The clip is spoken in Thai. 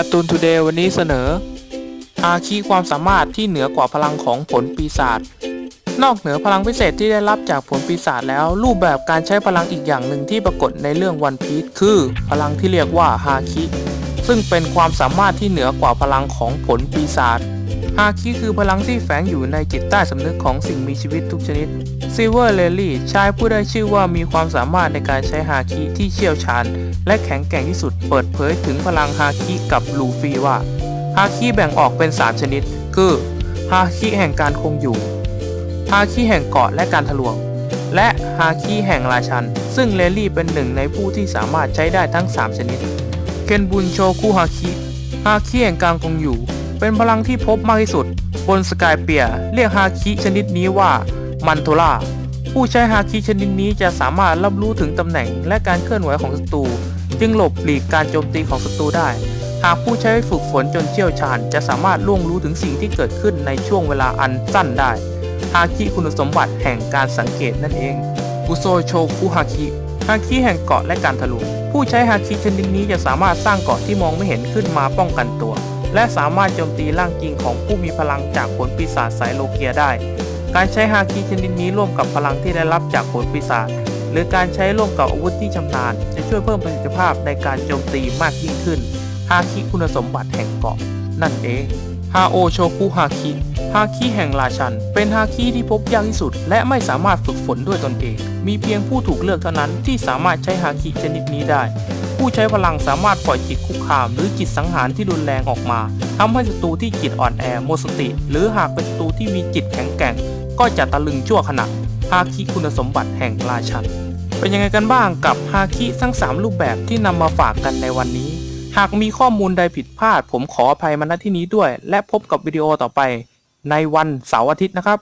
การ์ตูนทูเดย์วันนี้เสนอ อาคีความสามารถที่เหนือกว่าพลังของผลปีศาจ นอกเหนือพลังพิเศษที่ได้รับจากผลปีศาจแล้ว รูปแบบการใช้พลังอีกอย่างหนึ่งที่ปรากฏในเรื่องวันพีชคือ พลังที่เรียกว่าฮาคิ ซึ่งเป็นความสามารถที่เหนือกว่าพลังของผลปีศาจฮาคิคือพลังที่แฝงอยู่ในจิตใต้สำนึกของสิ่งมีชีวิตทุกชนิดซิเวอร์เลลี่ชายผู้ได้ชื่อว่ามีความสามารถในการใช้ฮาคิที่เชี่ยวชาญ และแข็งแกร่งที่สุดเปิดเผยถึงพลังฮาคิกับลูฟี่ว่าฮาคิแบ่งออกเป็น 3 ชนิด คือฮาคิแห่งการคงอยู่ฮาคิแห่งเกาะและการทะลวง และฮาคิแห่งราชัน ซึ่งเลลี่เป็นหนึ่งในผู้ที่สามารถใช้ได้ทั้ง 3 ชนิด เคนบุนโชคุฮาคิฮาคิแห่งการคงอยู่ เป็นพลังที่พบมากที่สุด บนสกายเปียร์เรียกฮาคิชนิดนี้ว่ามันโทล่าผู้ใช้ฮาคิชนิดนี้จะสามารถรับรู้ถึงตำแหน่งและการเคลื่อนไหวของศัตรูจึงหลบหลีกการโจมตีของศัตรูได้ หากผู้ใช้ฝึกฝนจนเชี่ยวชาญ จะสามารถล่วงรู้ถึงสิ่งที่เกิดขึ้นในช่วงเวลาอันสั้นได้ฮาคิคุณสมบัติแห่งการสังเกตนั่นเองอุโซโชคุฮาคิ ฮาคิแห่งเกาะและการทะลุผู้ใช้ฮาคิชนิดนี้จะสามารถสร้างเกาะที่มองไม่เห็นขึ้นมาป้องกันตัว และสามารถโจมตีร่างจริงของผู้มีพลังจากผลปีศาจสายโลเกียได้ การใช้ฮาคิชนิดนี้ร่วมกับพลังที่ได้รับจากผลปีศาจหรือการใช้ร่วมกับอาวุธที่ชำนาญ จะช่วยเพิ่มประสิทธิภาพในการโจมตีมากยิ่งขึ้นฮาคิคุณสมบัติแห่งเกาะ นั่นเองฮาโอโชคุฮาคิฮาคิแห่งราชัน เป็นฮาคิที่พบยากที่สุด และไม่สามารถฝึกฝนด้วยตนเอง มีเพียงผู้ถูกเลือกเท่านั้นที่สามารถใช้ฮาคิชนิดนี้ได้ ผู้ใช้พลังสามารถปล่อยจิตคุกคาม หรือจิตสังหารที่รุนแรงออกมาทำให้ศัตรูที่จิตอ่อนแอหมดสติ หรือหากเป็นศัตรูที่มีจิตแข็งแกร่ง ก็จะตะลึงชั่วขณะฮาคิคุณสมบัติแห่งราชัน เป็นยังไงกันบ้างกับฮาคิทั้ง 3 รูปแบบที่นำมาฝากกันในวันนี้ หากมีข้อมูลใดผิดพลาด ผมขออภัยมาณที่นี้ด้วย และพบกับวิดีโอต่อไป ในวันเสาร์อาทิตย์นะครับ